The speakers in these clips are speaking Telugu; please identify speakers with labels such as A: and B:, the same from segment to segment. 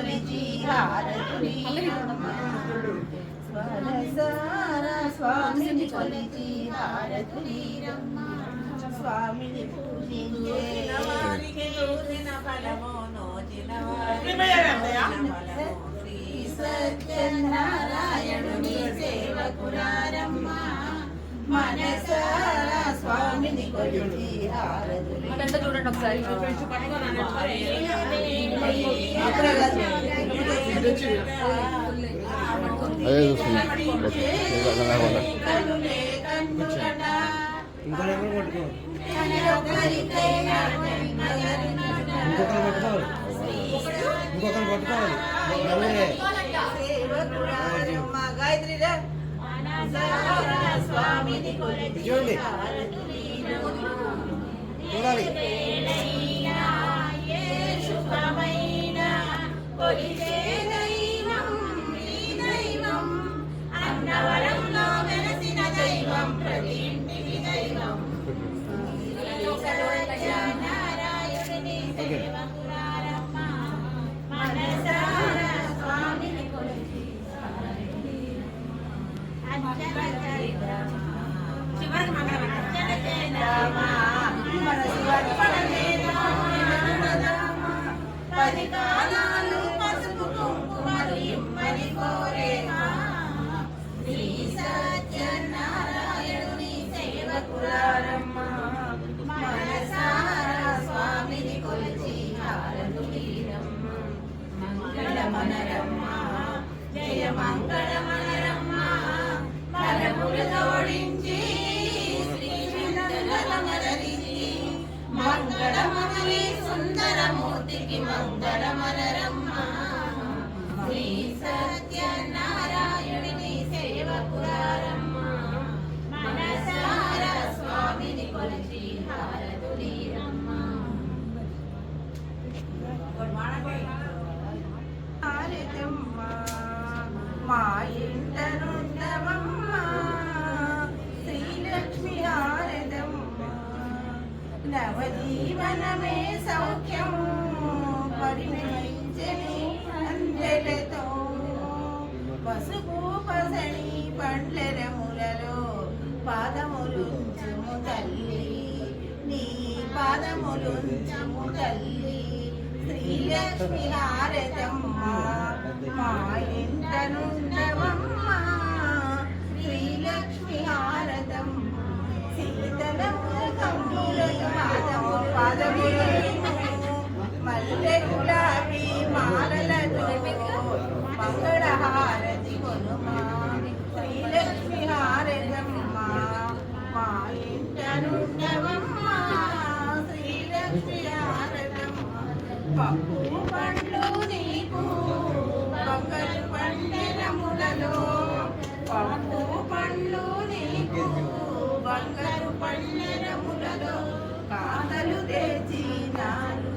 A: కొలిచి హారతులీరమ్మ స్వరసార స్వామిని కొలిచి హారతులీరమ్మ స్వామిని పూజించే
B: వారికి ఫలము నోచిన
A: శ్రీ సత్యనారాయణుని సేవకురారమ్మ మనసారా
C: చూడండి ఒకసారి.
D: అదే
E: ఇంకొకరు పట్టుకోవాలి.
A: స్వామిని
E: చూడండి.
A: Yeah. あら సుందరమూర్తికి మంగళమనరమ్మ శ్రీ సత్యనారాయణుని సేవ పురారమ్మ. మనసార స్వామిని కొలిచి హారతులీరమ్మ. మా ఇంట శ్రీలక్ష్మి హారదమ్మ నవజీవనమే సౌఖ్యము. పరిమళించని అందెలతో పసుపు పసని పండ్లెరములలో పాదములుంచుము తల్లి. నీ పాదములుంచుము తల్లి. శ్రీలక్ష్మి హారతమ్మ మా ఇంట పప్పు పండ్లు నీకు బంగారు పండెరములలో పప్పు పండ్లు నీకు బంగారు పండెరములలో కాదలు తెచ్చినారు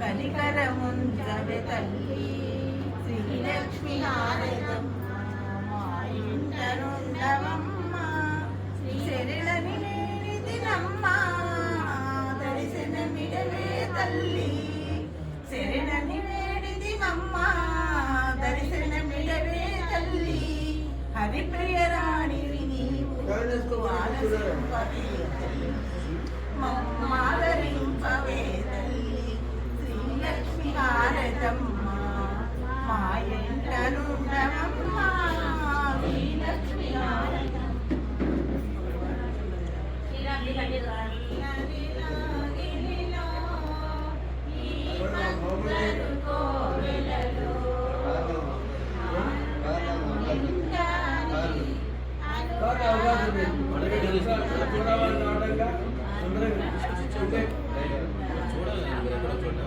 A: కనికరముంచవే తల్లి. శ్రీలక్ష్మి హారతమ్మ హరిప్రియ రాణివి నీవు ఆలసింపవే చూడాలి
C: గరిటెలా